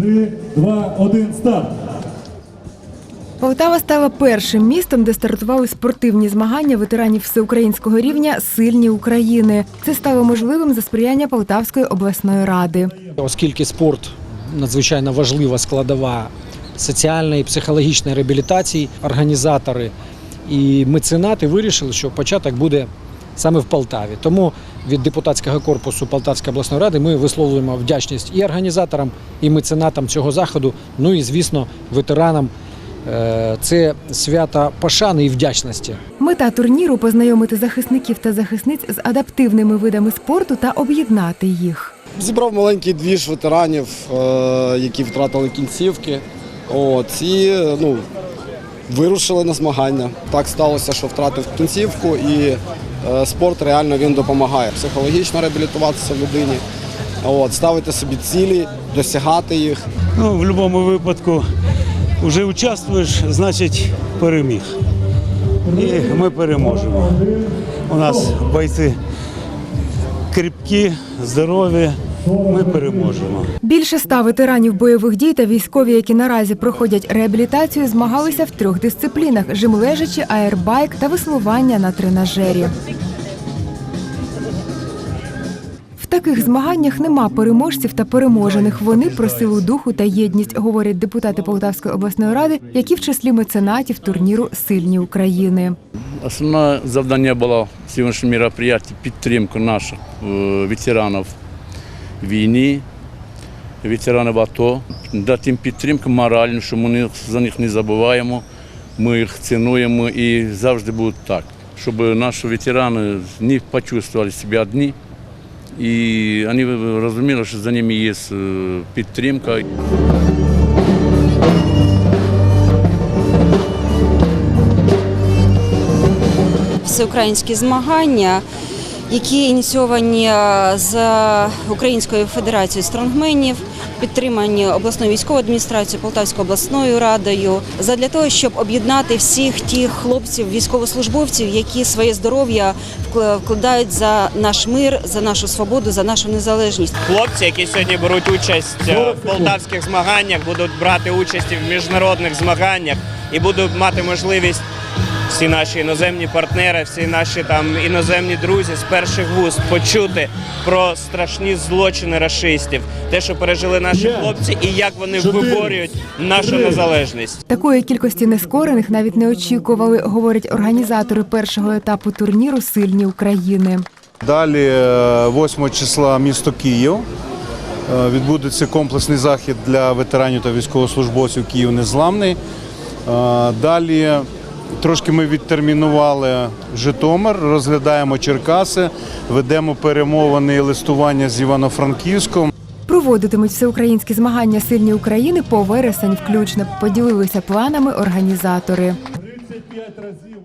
3, 2, 1, старт. Полтава стала першим містом, де стартували спортивні змагання ветеранів всеукраїнського рівня Сильні України. Це стало можливим за сприяння Полтавської обласної ради. Оскільки спорт надзвичайно важлива складова соціальної і психологічної реабілітації, організатори і меценати вирішили, що початок буде саме в Полтаві. Тому від депутатського корпусу Полтавської обласної ради ми висловлюємо вдячність і організаторам, і меценатам цього заходу, ну і звісно, ветеранам. Е, Це свята пошани і вдячності. Мета турніру познайомити захисників та захисниць з адаптивними видами спорту та об'єднати їх. Зібрав маленький двіж ветеранів, е, які втратили кінцівки. От, і ну, вирушили на змагання. Так сталося, що втратив кінцівку, і спорт реально він допомагає психологічно реабілітуватися людині, от, ставити собі цілі, досягати їх. Ну, в будь-якому випадку вже участвуєш, значить переміг. І ми переможемо. У нас бойці кріпкі, здорові, ми переможемо. Більше ста ветеранів бойових дій та військові, які наразі проходять реабілітацію, змагалися в трьох дисциплінах: жим лежачі, аербайк та веслування на тренажері. В таких змаганнях нема переможців та переможених. Вони про силу духу та єдність, говорять депутати Полтавської обласної ради, які в числі меценатів турніру Сильні України. Основне завдання було сьогоднішнього мероприятия підтримка наших е, ветеранів війни, ветеранів АТО, дати їм підтримку моральну, що ми за них не забуваємо, ми їх цінуємо і завжди буде так, щоб наші ветерани не почувствовали себе одні. І вони розуміли, що за ними є е, підтримка. всеукраїнські змагання, які ініційовані е, з Українською федерацією стронгменів, підтримані обласною військовою адміністрацією, Полтавською обласною радою, задля того, щоб об'єднати всіх тих хлопців, військовослужбовців, які своє здоров'я вкладають за наш мир, за нашу свободу, за нашу незалежність. Хлопці, які сьогодні беруть участь е, в полтавських змаганнях, будуть брати участь в міжнародних змаганнях і будуть мати можливість всі наші іноземні партнери, всі наші там іноземні друзі з перших вуст почути про страшні злочини рашистів, те, що пережили наші хлопці, і як вони виборюють нашу незалежність. Такої кількості нескорених навіть не очікували, говорять організатори першого етапу турніру Сильні України. Далі, е, 8 числа, місто Київ. Е, Відбудеться комплексний захід для ветеранів та військовослужбовців Київ Незламний. Е, Далі трошки ми відтермінували Житомир, розглядаємо Черкаси, ведемо перемовини і листування з Івано-Франківськом. Проводитимуть всеукраїнські змагання Сильні України по вересень включно. Поділилися планами організатори. 35 разів